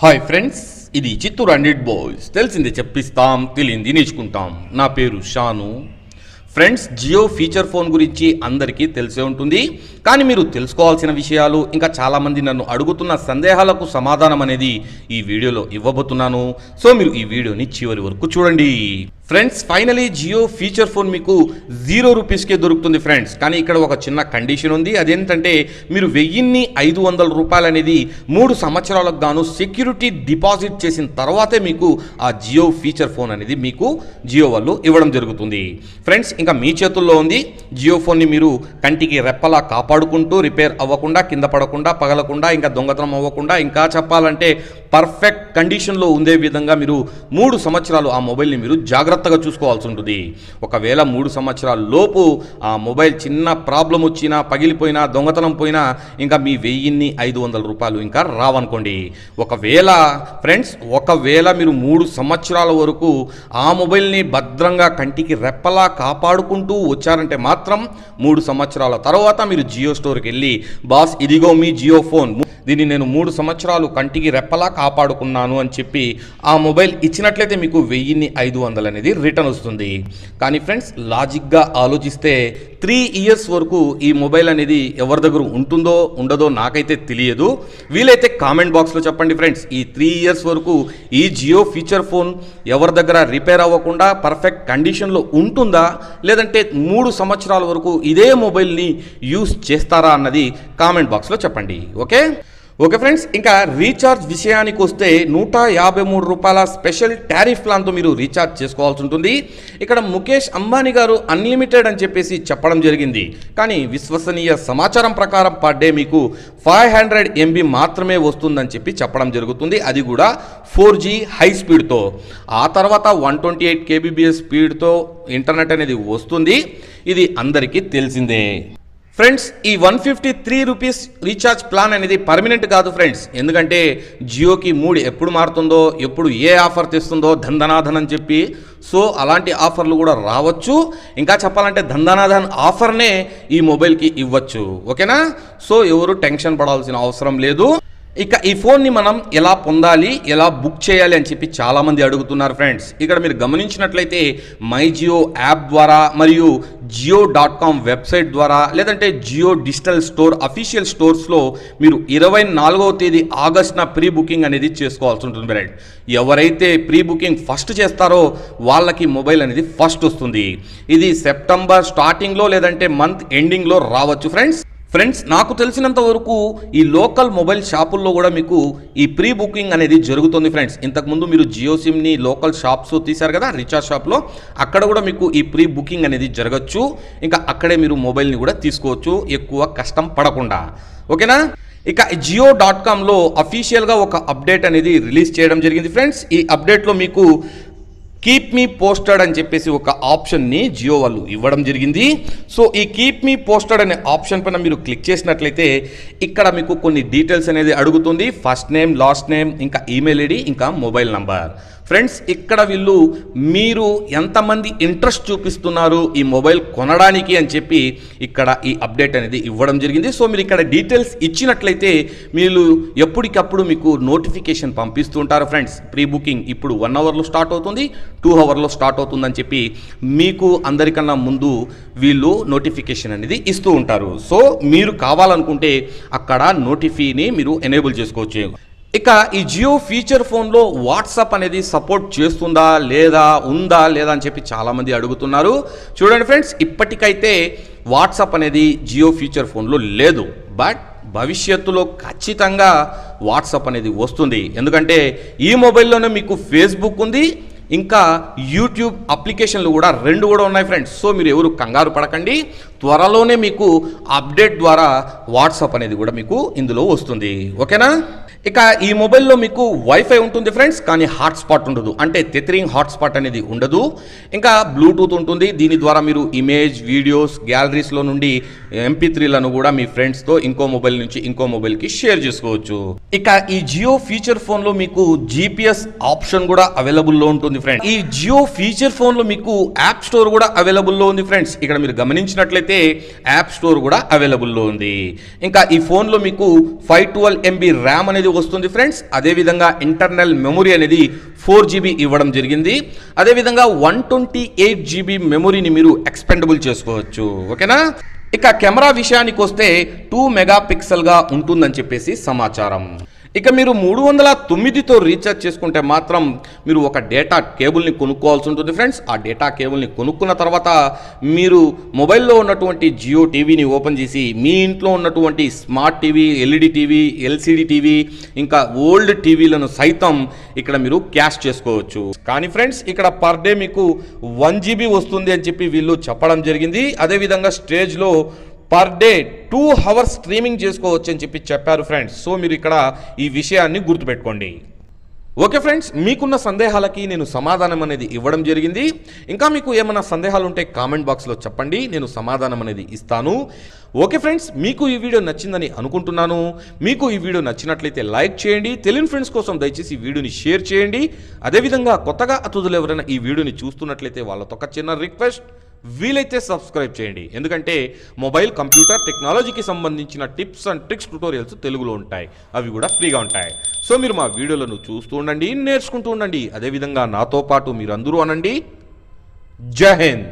Hi friends ఇది Chittoor hundred boys తెలిసింది చెప్పిస్తాం తెలియంది నేర్చుకుంటాం. నా పేరు షాను. ఫ్రెండ్స్ జియో ఫీచర్ ఫోన్ గురించి అందరికీ తెలిసే ఉంటుంది. కానీ మీరు తెలుసుకోవాల్సిన విషయాలు ఇంకా చాలామంది నన్ను అడుగుతున్న సందేహాలకు సమాధానం అనేది ఈ వీడియోలో ఇవ్వబోతున్నాను. సో మీరు ఈ వీడియోని చివరి వరకు చూడండి. Friends finally Jio feature phone మీకు జీరో రూపీస్కే దొరుకుతుంది ఫ్రెండ్స్ కానీ ఇక్కడ ఒక చిన్న కండిషన్ ఉంది. అదేంటంటే మీరు వెయ్యిన్ని ఐదు వందల రూపాయలు అనేది మూడు సంవత్సరాలకు గాను సెక్యూరిటీ డిపాజిట్ చేసిన తర్వాతే మీకు ఆ జియో ఫీచర్ ఫోన్ అనేది మీకు జియో వాళ్ళు ఇవ్వడం జరుగుతుంది. ఫ్రెండ్స్ ఇంకా మీ చేతుల్లో ఉంది. జియో ఫోన్ని మీరు కంటికి రెప్పలా కాపాడుకుంటూ రిపేర్ అవ్వకుండా కింద పడకుండా పగలకుండా ఇంకా దొంగతనం అవ్వకుండా ఇంకా చెప్పాలంటే పర్ఫెక్ట్ కండిషన్లో ఉండే విధంగా మీరు మూడు సంవత్సరాలు ఆ మొబైల్ని మీరు జాగ్రత్తగా చూసుకోవాల్సి ఉంటుంది ఒకవేళ మూడు సంవత్సరాల లోపు ఆ మొబైల్ చిన్న ప్రాబ్లం వచ్చినా పగిలిపోయినా దొంగతనం పోయినా ఇంకా మీ వెయ్యిన్ని ఐదు వందల రూపాయలు ఇంకా రావనుకోండి. ఒకవేళ ఫ్రెండ్స్ ఒకవేళ మీరు మూడు సంవత్సరాల వరకు ఆ మొబైల్ని భద్రంగా కంటికి రెప్పలా కాపాడుకుంటూ వచ్చారంటే మాత్రం మూడు సంవత్సరాల తర్వాత మీరు జియో స్టోర్కి వెళ్ళి బాస్ ఇదిగో మీ జియో ఫోన్. దీన్ని నేను మూడు సంవత్సరాలు కంటికి రెప్పలా కాపాడుకున్నాను అని చెప్పి ఆ మొబైల్ ఇచ్చినట్లయితే మీకు వెయ్యిన్ని ఐదు వందలు అనేది రిటర్న్ వస్తుంది. కానీ ఫ్రెండ్స్ లాజిక్గా ఆలోచిస్తే త్రీ ఇయర్స్ వరకు ఈ మొబైల్ అనేది ఎవరి దగ్గర ఉంటుందో ఉండదో నాకైతే తెలియదు. వీలైతే కామెంట్ బాక్స్లో చెప్పండి ఫ్రెండ్స్ ఈ త్రీ ఇయర్స్ వరకు ఈ జియో ఫీచర్ ఫోన్ ఎవరి దగ్గర రిపేర్ అవ్వకుండా పర్ఫెక్ట్ కండిషన్లో ఉంటుందా? లేదంటే మూడు సంవత్సరాల వరకు ఇదే మొబైల్ని యూస్ చేస్తారా అన్నది కామెంట్ బాక్స్లో చెప్పండి ఓకే? ఓకే ఫ్రెండ్స్ ఇంకా రీఛార్జ్ విషయానికి వస్తే నూట యాభై మూడు రూపాయల స్పెషల్ టారిఫ్ ప్లాన్తో మీరు రీఛార్జ్ చేసుకోవాల్సి ఉంటుంది. ఇక్కడ ముఖేష్ అంబానీ గారు అన్లిమిటెడ్ అని చెప్పేసి చెప్పడం జరిగింది. కానీ విశ్వసనీయ సమాచారం ప్రకారం పర్ డే మీకు ఫైవ్ హండ్రెడ్ ఎంబీ మాత్రమే వస్తుందని చెప్పి చెప్పడం జరుగుతుంది. అది కూడా ఫోర్ జీ హై స్పీడ్తో. ఆ తర్వాత వన్ ట్వంటీ ఎయిట్ కేబీబీఎస్ స్పీడ్తో ఇంటర్నెట్ అనేది వస్తుంది. ఇది అందరికీ తెలిసిందే. ఫ్రెండ్స్ ఈ one fifty three rupees recharge plan అనేది పర్మనెంట్ కాదు ఫ్రెండ్స్ ఎందుకంటే జియోకి మూడు ఎప్పుడు మారుతుందో ఎప్పుడు ఏ ఆఫర్ తెస్తుందో ధందనాథన్ అని చెప్పి సో అలాంటి ఆఫర్లు కూడా రావచ్చు. ఇంకా చెప్పాలంటే ధందనాథన్ ఆఫర్నే ఈ మొబైల్కి ఇవ్వచ్చు. ఓకేనా? సో ఎవరు టెన్షన్ పడాల్సిన అవసరం లేదు. ఇక ఈ ఫోన్ని మనం ఎలా పొందాలి ఎలా బుక్ చేయాలి అని చెప్పి చాలామంది అడుగుతున్నారు ఫ్రెండ్స్. ఇక్కడ మీరు గమనించినట్లయితే మై జియో యాప్ ద్వారా మరియు జియో డాట్ కామ్ వెబ్సైట్ ద్వారా లేదంటే జియో డిజిటల్ స్టోర్ అఫీషియల్ స్టోర్స్లో మీరు ఇరవై నాలుగవ తేదీ ఆగస్టున ప్రీ బుకింగ్ అనేది చేసుకోవాల్సి ఉంటుంది ఫ్రెండ్. ఎవరైతే ప్రీ బుకింగ్ ఫస్ట్ చేస్తారో వాళ్ళకి మొబైల్ అనేది ఫస్ట్ వస్తుంది. ఇది సెప్టెంబర్ స్టార్టింగ్లో లేదంటే మంత్ ఎండింగ్లో రావచ్చు ఫ్రెండ్స్. ఫ్రెండ్స్ నాకు తెలిసినంత వరకు ఈ లోకల్ మొబైల్ షాపుల్లో కూడా మీకు ఈ ప్రీ బుకింగ్ అనేది జరుగుతుంది ఫ్రెండ్స్ ఇంతకుముందు మీరు జియో సిమ్ని లోకల్ షాప్స్ తీశారు కదా రీఛార్జ్ షాప్లో అక్కడ కూడా మీకు ఈ ప్రీ బుకింగ్ అనేది జరగచ్చు. ఇంకా అక్కడే మీరు మొబైల్ని కూడా తీసుకోవచ్చు. ఎక్కువ కష్టం పడకుండా. ఓకేనా? ఇక జియో డాట్ కామ్లో అఫీషియల్గా ఒక అప్డేట్ అనేది రిలీజ్ చేయడం జరిగింది ఫ్రెండ్స్ ఈ అప్డేట్లో మీకు కీప్ మీ పోస్టెడ్ అని చెప్పేసి ఒక ఆప్షన్ని జియో వాళ్ళు ఇవ్వడం జరిగింది. సో ఈ కీప్ మీ పోస్టెడ్ అనే ఆప్షన్ పైన మీరు క్లిక్ చేసినట్లయితే ఇక్కడ మీకు కొన్ని డీటెయిల్స్ అనేది అడుగుతుంది. ఫస్ట్ నేమ్ లాస్ట్ నేమ్ ఇంకా ఈమెయిల్ ఐడి ఇంకా మొబైల్ నంబర్ ఫ్రెండ్స్ ఇక్కడ వీళ్ళు మీరు ఎంతమంది ఇంట్రెస్ట్ చూపిస్తున్నారు ఈ మొబైల్ కొనడానికి అని చెప్పి ఇక్కడ ఈ అప్డేట్ అనేది ఇవ్వడం జరిగింది. సో మీరు ఇక్కడ డీటెయిల్స్ ఇచ్చినట్లయితే మీరు ఎప్పటికప్పుడు మీకు నోటిఫికేషన్ పంపిస్తూ ఉంటారు ఫ్రెండ్స్. ప్రీ బుకింగ్ ఇప్పుడు వన్ అవర్లో స్టార్ట్ అవుతుంది టూ అవర్లో స్టార్ట్ అవుతుందని చెప్పి మీకు అందరికన్నా ముందు వీళ్ళు నోటిఫికేషన్ అనేది ఇస్తూ ఉంటారు. సో మీరు కావాలనుకుంటే అక్కడ నోటిఫీని మీరు ఎనేబుల్ చేసుకోవచ్చు. ఇక ఈ జియో ఫీచర్ ఫోన్లో వాట్సాప్ అనేది సపోర్ట్ చేస్తుందా లేదా ఉందా లేదా అని చెప్పి చాలామంది అడుగుతున్నారు. చూడండి ఫ్రెండ్స్ ఇప్పటికైతే వాట్సాప్ అనేది జియో ఫీచర్ ఫోన్లో లేదు. బట్ భవిష్యత్తులో ఖచ్చితంగా వాట్సాప్ అనేది వస్తుంది. ఎందుకంటే ఈ మొబైల్లోనే మీకు ఫేస్బుక్ ఉంది ఇంకా యూట్యూబ్ అప్లికేషన్లు కూడా రెండు కూడా ఉన్నాయి ఫ్రెండ్స్. సో మీరు ఎవరు కంగారు పడకండి. త్వరలోనే మీకు అప్డేట్ ద్వారా వాట్సాప్ అనేది కూడా మీకు ఇందులో వస్తుంది. ఓకేనా? ఇక ఈ మొబైల్లో మీకు వైఫై ఉంటుంది ఫ్రెండ్స్ కానీ హాట్స్పాట్ ఉండదు. అంటే తెత్రింగ్ హాట్స్పాట్ అనేది ఉండదు. ఇంకా బ్లూటూత్ ఉంటుంది. దీని ద్వారా మీరు ఇమేజ్ వీడియోస్ గ్యాలరీస్లో నుండి ఎంపీ త్రీలను కూడా మీ ఫ్రెండ్స్తో ఇంకో మొబైల్ నుంచి ఇంకో మొబైల్కి షేర్ చేసుకోవచ్చు. ఇక ఈ జియో ఫీచర్ ఫోన్లో మీకు జీపీఎస్ ఆప్షన్ కూడా అవైలబుల్లో ఉంటుంది ఫ్రెండ్స్ ఈ జియో ఫీచర్ ఫోన్లో మీకు యాప్ స్టోర్ కూడా అవైలబుల్లో ఉంది ఫ్రెండ్స్ ఇక్కడ మీరు గమనించినట్లయితే యాప్ స్టోర్ కూడా అవైలబుల్లో ఉంది. ఇంకా ఈ ఫోన్లో మీకు ఫైవ్ ట్వెల్వ్ ఎంబీ ర్యామ్ అనేది వస్తుంది ఫ్రెండ్స్. అదేవిధంగా ఇంటర్నల్ మెమొరీ అనేది ఫోర్ జీబీ ఇవ్వడం జరిగింది. అదేవిధంగా వన్ ట్వంటీ ఎయిట్ జీబీ మెమొరీని మీరు ఎక్స్పెండబుల్ చేసుకోవచ్చు. ఓకేనా? ఇక కెమెరా విషయానికి వస్తే టూ మెగా పిక్సెల్గా ఉంటుందని చెప్పేసి సమాచారం. ఇక మీరు మూడు వందల తొమ్మిదితో రీఛార్జ్ చేసుకుంటే మాత్రం మీరు ఒక డేటా కేబుల్ని కొనుక్కోవాల్సి ఉంటుంది ఫ్రెండ్స్. ఆ డేటా కేబుల్ని కొనుక్కున్న తర్వాత మీరు మొబైల్లో ఉన్నటువంటి జియో టీవీని ఓపెన్ చేసి మీ ఇంట్లో ఉన్నటువంటి smart TV LED TV LCD TV ఇంకా ఓల్డ్ టీవీలను సైతం ఇక్కడ మీరు క్యాష్ చేసుకోవచ్చు. కానీ ఫ్రెండ్స్ ఇక్కడ పర్ డే మీకు వన్ జీబీ వస్తుంది అని చెప్పి వీళ్ళు చెప్పడం జరిగింది. అదేవిధంగా స్టేజ్లో per day two hours streaming చేసుకోవచ్చు అని చెప్పి చెప్పారు ఫ్రెండ్స్ సో మీరు ఇక్కడ ఈ విషయాన్ని గుర్తుపెట్టుకోండి. ఓకే ఫ్రెండ్స్ మీకున్న సందేహాలకి నేను సమాధానం అనేది ఇవ్వడం జరిగింది. ఇంకా మీకు ఏమైనా సందేహాలు ఉంటే కామెంట్ బాక్స్లో చెప్పండి నేను సమాధానం అనేది ఇస్తాను. ఓకే ఫ్రెండ్స్ మీకు ఈ వీడియో నచ్చిందని అనుకుంటున్నాను. మీకు ఈ వీడియో నచ్చినట్లయితే లైక్ చేయండి. తెలియని ఫ్రెండ్స్ కోసం దయచేసి ఈ వీడియోని షేర్ చేయండి. అదేవిధంగా కొత్తగా అతిథులు ఎవరైనా ఈ వీడియోని చూస్తున్నట్లయితే వాళ్ళతో ఒక చిన్న రిక్వెస్ట్ వీలైతే సబ్స్క్రైబ్ చేయండి. ఎందుకంటే మొబైల్ కంప్యూటర్ టెక్నాలజీకి సంబంధించిన టిప్స్ అండ్ ట్రిక్స్ ట్యూటోరియల్స్ తెలుగులో ఉంటాయి. అవి కూడా ఫ్రీగా ఉంటాయి. సో మీరు మా వీడియోలను చూస్తూ ఉండండి నేర్చుకుంటూ ఉండండి. అదేవిధంగా నాతో పాటు మీరందరూ అనండి. జై హింద్.